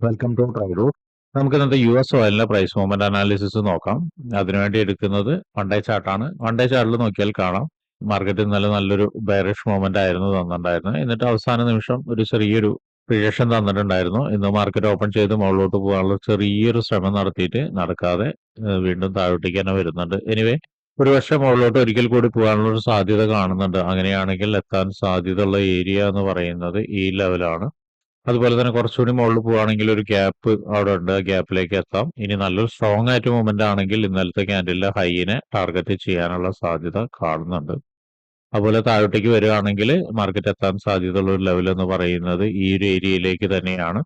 Welcome to try ട്രൈഡൂർ നമുക്ക് ഇന്നത്തെ യു എസ് ഓയിലിന്റെ പ്രൈസ് മൂവ്മെന്റ് അനാലിസിസ് നോക്കാം അതിനുവേണ്ടി എടുക്കുന്നത് വൺ ഡേ ചാർട്ടാണ് വൺ ഡേ ചാർട്ടിൽ നോക്കിയാൽ കാണാം. മാർക്കറ്റ് ഇന്നലെ നല്ലൊരു ബെയറിഷ് മൂവ്മെന്റ് ആയിരുന്നു തന്നിട്ടുണ്ടായിരുന്നു എന്നിട്ട് അവസാന നിമിഷം ഒരു ചെറിയൊരു റിജക്ഷൻ തന്നിട്ടുണ്ടായിരുന്നു. ഇന്ന് മാർക്കറ്റ് ഓപ്പൺ ചെയ്ത് മുകളിലോട്ട് പോകാനുള്ള ചെറിയൊരു ശ്രമം നടത്തിയിട്ട് നടക്കാതെ വീണ്ടും താഴോട്ടേക്ക് തന്നെ വരുന്നുണ്ട്. എനിവേ ഒരു വർഷം മുകളിലോട്ട് ഒരിക്കൽ കൂടി പോകാനുള്ള ഒരു സാധ്യത കാണുന്നുണ്ട്. അങ്ങനെയാണെങ്കിൽ എത്താൻ സാധ്യതയുള്ള ഏരിയ എന്ന് പറയുന്നത് ഈ ലെവലാണ് അതുപോലെ തന്നെ കുറച്ചുകൂടി മുകളിൽ പോവുകയാണെങ്കിൽ ഒരു ഗ്യാപ്പ് അവിടെ ഉണ്ട്. ആ ഗ്യാപ്പിലേക്ക് എത്താം. ഇനി നല്ലൊരു സ്ട്രോങ് ആയിട്ട് മൂവ്മെന്റ് ആണെങ്കിൽ ഇന്നലത്തെ ക്യാൻഡിലെ ഹൈനെ ടാർഗറ്റ് ചെയ്യാനുള്ള സാധ്യത കാണുന്നുണ്ട്. അതുപോലെ താഴോട്ടേക്ക് വരികയാണെങ്കിൽ മാർക്കറ്റ് എത്താൻ സാധ്യതയുള്ള ഒരു ലെവൽ എന്ന് പറയുന്നത് ഈ ഒരു ഏരിയയിലേക്ക് തന്നെയാണ്.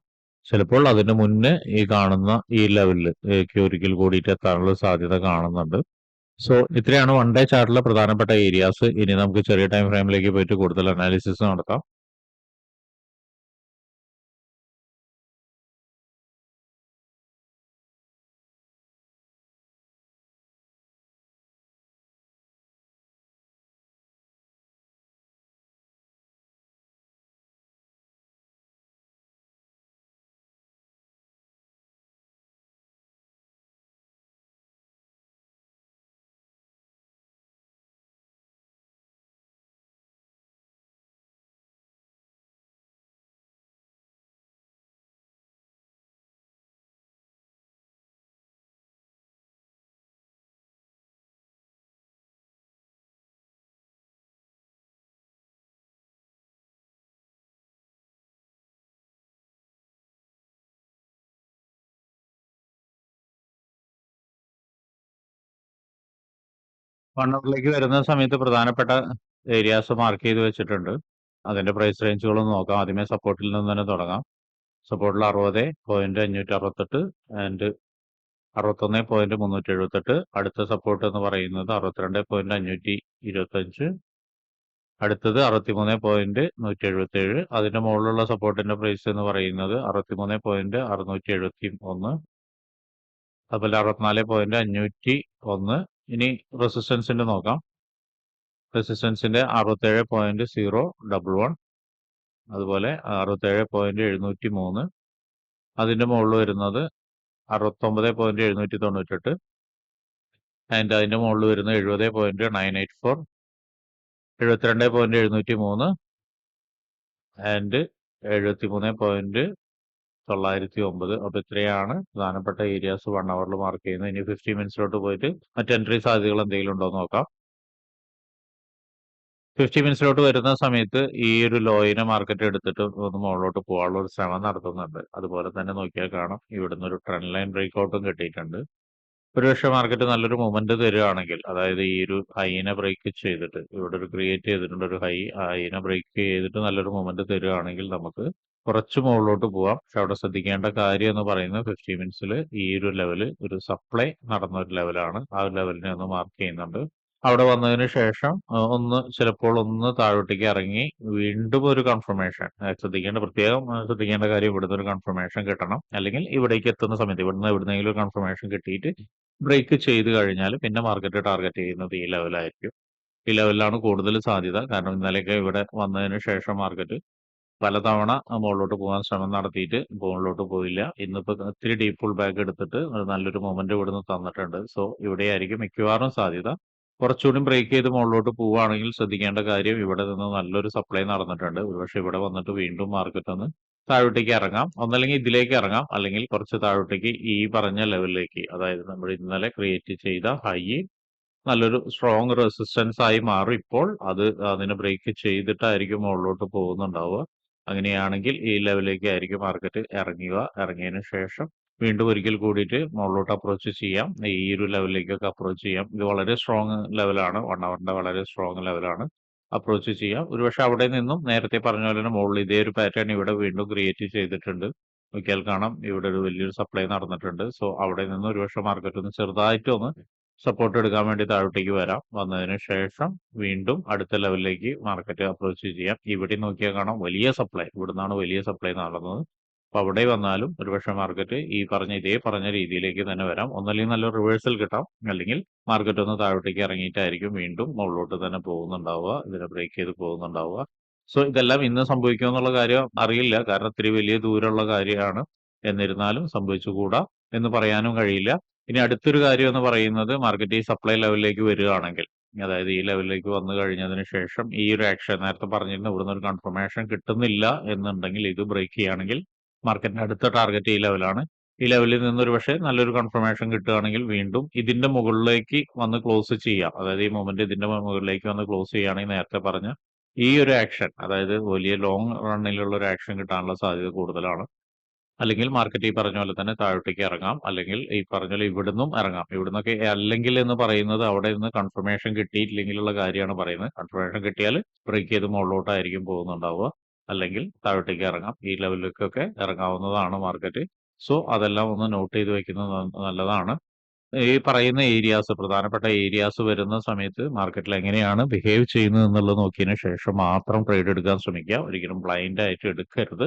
ചിലപ്പോൾ അതിന് മുന്നേ ഈ കാണുന്ന ഈ ലെവലിലേക്ക് ഒരിക്കൽ കൂടിയിട്ട് എത്താനുള്ള സാധ്യത കാണുന്നുണ്ട്. സോ ഇത്രയാണ് വൺ ഡേ ചാർട്ടിലെ പ്രധാനപ്പെട്ട ഏരിയാസ് ഇനി നമുക്ക് ചെറിയ ടൈം ഫ്രെയിമിലേക്ക് പോയിട്ട് കൂടുതൽ അനാലിസിസ് നടത്താം. അവറിലേക്ക് വരുന്ന സമയത്ത് പ്രധാനപ്പെട്ട ഏരിയാസ് മാർക്ക് ചെയ്ത് വെച്ചിട്ടുണ്ട്. അതിന്റെ പ്രൈസ് റേഞ്ചുകളും നോക്കാം. ആദ്യമേ സപ്പോർട്ടിൽ നിന്ന് തന്നെ തുടങ്ങാം. സപ്പോർട്ടിൽ അറുപത് പോയിന്റ് അഞ്ഞൂറ്റി അറുപത്തെട്ട് ആൻഡ് അറുപത്തൊന്ന് പോയിന്റ് മുന്നൂറ്റി എഴുപത്തെട്ട് അടുത്ത സപ്പോർട്ട് എന്ന് പറയുന്നത് അറുപത്തിരണ്ട് പോയിന്റ് അഞ്ഞൂറ്റി ഇരുപത്തഞ്ച് അടുത്തത് അറുപത്തിമൂന്ന് പോയിന്റ് നൂറ്റി എഴുപത്തി ഏഴ് അതിന്റെ മുകളിലുള്ള സപ്പോർട്ടിന്റെ പ്രൈസ് എന്ന് പറയുന്നത് അറുപത്തിമൂന്ന് പോയിന്റ് അറുന്നൂറ്റി എഴുപത്തി ഒന്ന് അതുപോലെ അറുപത്തിനാല് പോയിന്റ് അഞ്ഞൂറ്റി ഒന്ന് ഇനി റെസിസ്റ്റൻസിന്റെ നോക്കാം. റെസിസ്റ്റൻസിന്റെ അറുപത്തേഴ് പോയിന്റ് സീറോ ഡബിൾ വൺ അതുപോലെ അറുപത്തേഴ് പോയിന്റ് എഴുന്നൂറ്റി മൂന്ന് അതിന്റെ മുകളിൽ വരുന്നത് അറുപത്തൊമ്പത് പോയിന്റ് എഴുന്നൂറ്റി തൊണ്ണൂറ്റെട്ട് ആൻഡ് അതിന്റെ മുകളിൽ വരുന്നത് എഴുപത് പോയിന്റ് നയൻ എയ്റ്റ് ഫോർ എഴുപത്തിരണ്ട് പോയിന്റ് എഴുന്നൂറ്റി മൂന്ന് ആൻഡ് എഴുപത്തി മൂന്ന് പോയിന്റ് തൊള്ളായിരത്തി ഒമ്പത് അപ്പൊ ഇത്രയാണ് പ്രധാനപ്പെട്ട ഏരിയാസ് വൺ അവറിൽ മാർക്ക് ചെയ്യുന്നത്. ഇനി ഫിഫ്റ്റി മിനിറ്റ്സിലോട്ട് പോയിട്ട് മറ്റ് എൻട്രി സാധ്യതകൾ എന്തെങ്കിലും ഉണ്ടോ നോക്കാം. ഫിഫ്റ്റി മിനിറ്റ്സിലോട്ട് വരുന്ന സമയത്ത് ഈ ഒരു ലോയിനെ മാർക്കറ്റ് എടുത്തിട്ട് ഒന്ന് മുകളിലോട്ട് പോകാനുള്ള ഒരു ശ്രമം നടത്തുന്നുണ്ട്. അതുപോലെ തന്നെ നോക്കിയാൽ കാണാം. ഇവിടുന്ന് ഒരു ട്രെൻഡ് ലൈൻ ബ്രേക്ക് ഔട്ടും കിട്ടിയിട്ടുണ്ട്. ഒരുപക്ഷെ മാർക്കറ്റ് നല്ലൊരു മൂവ്മെന്റ് തരുവാണെങ്കിൽ അതായത് ഈ ഒരു ഹൈനെ ബ്രേക്ക് ചെയ്തിട്ട് ഇവിടെ ഒരു ക്രിയേറ്റ് ചെയ്തിട്ടുണ്ട് ഒരു ഹൈ ഹൈനെ ബ്രേക്ക് ചെയ്തിട്ട് നല്ലൊരു മൂവ്മെന്റ് തരുവാണെങ്കിൽ നമുക്ക് കുറച്ച് മുകളിലോട്ട് പോവാം. പക്ഷെ അവിടെ ശ്രദ്ധിക്കേണ്ട കാര്യം എന്ന് പറയുന്നത് ഫിഫ്റ്റി മിനിറ്റ്സിൽ ഈ ഒരു ലെവൽ ഒരു സപ്ലൈ നടന്ന ഒരു ലെവലാണ് ആ ഒരു ലെവലിനെ ഒന്ന് മാർക്ക് ചെയ്യുന്നുണ്ട്. അവിടെ വന്നതിന് ശേഷം ഒന്ന് ചിലപ്പോൾ ഒന്ന് താഴോട്ടേക്ക് ഇറങ്ങി വീണ്ടും ഒരു കൺഫർമേഷൻ ശ്രദ്ധിക്കേണ്ട പ്രത്യേകം ശ്രദ്ധിക്കേണ്ട കാര്യം ഇവിടുന്ന് ഒരു കൺഫർമേഷൻ കിട്ടണം. അല്ലെങ്കിൽ ഇവിടേക്ക് എത്തുന്ന സമയത്ത് ഇവിടുന്ന് എവിടുന്നെങ്കിലും ഒരു കൺഫർമേഷൻ കിട്ടിയിട്ട് ബ്രേക്ക് ചെയ്ത് കഴിഞ്ഞാൽ പിന്നെ മാർക്കറ്റ് ടാർഗറ്റ് ചെയ്യുന്നത് ഈ ലെവലായിരിക്കും ഈ ലെവലിലാണ് കൂടുതൽ സാധ്യത. കാരണം ഇന്നലെയൊക്കെ ഇവിടെ വന്നതിന് ശേഷം മാർക്കറ്റ് പലതവണ മുകളിലോട്ട് പോകാൻ ശ്രമം നടത്തിയിട്ട് മുകളിലോട്ട് പോയില്ല. ഇന്നിപ്പോ ഇത്തിരി ഡീപ്പ് പുൾ ബാക്ക് എടുത്തിട്ട് നല്ലൊരു മൊമെന്റ് ഇവിടുന്ന് തന്നിട്ടുണ്ട്. സോ ഇവിടെയായിരിക്കും മിക്കവാറും സാധ്യത. കുറച്ചുകൂടി ബ്രേക്ക് ചെയ്ത് മുകളിലോട്ട് പോവുകയാണെങ്കിൽ ശ്രദ്ധിക്കേണ്ട കാര്യം ഇവിടെ നിന്ന് നല്ലൊരു സപ്ലൈ നടന്നിട്ടുണ്ട്. ഒരുപക്ഷെ ഇവിടെ വന്നിട്ട് വീണ്ടും മാർക്കറ്റ് ഒന്ന് താഴോട്ടേക്ക് ഇറങ്ങാം. ഒന്നല്ലെങ്കിൽ ഇതിലേക്ക് ഇറങ്ങാം. അല്ലെങ്കിൽ കുറച്ച് താഴോട്ടേക്ക് ഈ പറഞ്ഞ ലെവലിലേക്ക് അതായത് നമ്മൾ ഇന്നലെ ക്രിയേറ്റ് ചെയ്ത ഹൈ നല്ലൊരു സ്ട്രോങ് റെസിസ്റ്റൻസ് ആയി മാറും ഇപ്പോൾ. അത് അതിനെ ബ്രേക്ക് ചെയ്തിട്ടായിരിക്കും മുകളിലോട്ട് പോകുന്നുണ്ടാവുക. അങ്ങനെയാണെങ്കിൽ ഈ ലെവലിലേക്ക് ആയിരിക്കും മാർക്കറ്റ് ഇറങ്ങുക ഇറങ്ങിയതിന് ശേഷം വീണ്ടും ഒരിക്കൽ കൂടിയിട്ട് മുകളിലോട്ട് അപ്രോച്ച് ചെയ്യാം. ഈ ഒരു ലെവലിലേക്കൊക്കെ അപ്രോച്ച് ചെയ്യാം. ഇത് വളരെ സ്ട്രോങ് ലെവലാണ്. വൺ അവറിന്റെ വളരെ സ്ട്രോങ് ലെവലാണ്. അപ്രോച്ച് ചെയ്യാം. ഒരുപക്ഷെ അവിടെ നിന്നും നേരത്തെ പറഞ്ഞ പോലെ തന്നെ മുകളിൽ ഇതേ ഒരു പാറ്റേൺ ഇവിടെ വീണ്ടും ക്രിയേറ്റ് ചെയ്തിട്ടുണ്ട്. നോക്കിയാൽ കാണാം. ഇവിടെ ഒരു വലിയൊരു സപ്ലൈ നടന്നിട്ടുണ്ട്. സോ അവിടെ നിന്ന് ഒരുപക്ഷെ മാർക്കറ്റ് ഒന്ന് ചെറുതായിട്ട് ഒന്ന് സപ്പോർട്ട് എടുക്കാൻ വേണ്ടി താഴോട്ടേക്ക് വരാം. വന്നതിന് ശേഷം വീണ്ടും അടുത്ത ലെവലിലേക്ക് മാർക്കറ്റ് അപ്രോച്ച് ചെയ്യാം. ഇവിടെ നോക്കിയാൽ കാണാം വലിയ സപ്ലൈ ഇവിടുന്നാണ് വലിയ സപ്ലൈ നടന്നത്. അപ്പൊ അവിടെ വന്നാലും ഒരുപക്ഷെ മാർക്കറ്റ് ഈ പറഞ്ഞ ഇതേ പറഞ്ഞ രീതിയിലേക്ക് തന്നെ വരാം. ഒന്നല്ലെങ്കിൽ നല്ല റിവേഴ്സൽ കിട്ടാം. അല്ലെങ്കിൽ മാർക്കറ്റ് ഒന്ന് താഴോട്ടേക്ക് ഇറങ്ങിയിട്ടായിരിക്കും വീണ്ടും മുകളിലോട്ട് തന്നെ പോകുന്നുണ്ടാവുക. ഇതിനെ ബ്രേക്ക് ചെയ്ത് പോകുന്നുണ്ടാവുക. സോ ഇതെല്ലാം ഇന്ന് സംഭവിക്കുമെന്നുള്ള കാര്യം അറിയില്ല. കാരണം ഇത്തിരി വലിയ ദൂരമുള്ള കാര്യമാണ്. എന്നിരുന്നാലും സംഭവിച്ചുകൂടാ എന്ന് പറയാനും കഴിയില്ല. ഇനി അടുത്തൊരു കാര്യം എന്ന് പറയുന്നത് മാർക്കറ്റ് ഈ സപ്ലൈ ലെവലിലേക്ക് വരികയാണെങ്കിൽ. അതായത് ഈ ലെവലിലേക്ക് വന്നു കഴിഞ്ഞതിന് ശേഷം ഈ ഒരു ആക്ഷൻ നേരത്തെ പറഞ്ഞിരുന്ന. ഇവിടുന്ന് ഒരു കൺഫർമേഷൻ കിട്ടുന്നില്ല എന്നുണ്ടെങ്കിൽ ഇത് ബ്രേക്ക് ചെയ്യുകയാണെങ്കിൽ മാർക്കറ്റിന്റെ അടുത്ത ടാർഗറ്റ് ഈ ലെവലാണ് ഈ ലെവലിൽ നിന്ന് പക്ഷേ നല്ലൊരു കൺഫർമേഷൻ കിട്ടുകയാണെങ്കിൽ വീണ്ടും ഇതിന്റെ മുകളിലേക്ക് വന്ന് ക്ലോസ് ചെയ്യാം അതായത് ഈ മൊമെന്റ് ഇതിന്റെ മുകളിലേക്ക് വന്ന് ക്ലോസ് ചെയ്യുകയാണെങ്കിൽ നേരത്തെ പറഞ്ഞ ഈ ഒരു ആക്ഷൻ അതായത് വലിയ ലോങ് റണ്ണിലുള്ള ഒരു ആക്ഷൻ കിട്ടാനുള്ള സാധ്യത കൂടുതലാണ്. അല്ലെങ്കിൽ മാർക്കറ്റ് ഈ പറഞ്ഞ പോലെ തന്നെ താഴോട്ടേക്ക് ഇറങ്ങാം. അല്ലെങ്കിൽ ഈ പറഞ്ഞ പോലെ ഇവിടുന്നും ഇറങ്ങാം. ഇവിടുന്നൊക്കെ അല്ലെങ്കിൽ എന്ന് പറയുന്നത് അവിടെ നിന്ന് കൺഫർമേഷൻ കിട്ടിയിട്ടില്ലെങ്കിലുള്ള കാര്യമാണ് പറയുന്നത്. കൺഫർമേഷൻ കിട്ടിയാൽ ബ്രേക്ക് ചെയ്ത് മുകളിലോട്ടായിരിക്കും പോകുന്നുണ്ടാവുക. അല്ലെങ്കിൽ താഴോട്ടേക്ക് ഇറങ്ങാം. ഈ ലെവലിലേക്കൊക്കെ ഇറങ്ങാവുന്നതാണ് മാർക്കറ്റ് സോ അതെല്ലാം ഒന്ന് നോട്ട് ചെയ്ത് വെക്കുന്നത് നല്ലതാണ്. ഈ പറയുന്ന ഏരിയാസ് പ്രധാനപ്പെട്ട ഏരിയാസ് വരുന്ന സമയത്ത് മാർക്കറ്റിൽ എങ്ങനെയാണ് ബിഹേവ് ചെയ്യുന്നത് എന്നുള്ളത് നോക്കിയതിന് ശേഷം മാത്രം ട്രേഡ് എടുക്കാൻ ശ്രമിക്കുക. ഒരിക്കലും ബ്ലൈൻഡ് ആയിട്ട് എടുക്കരുത്.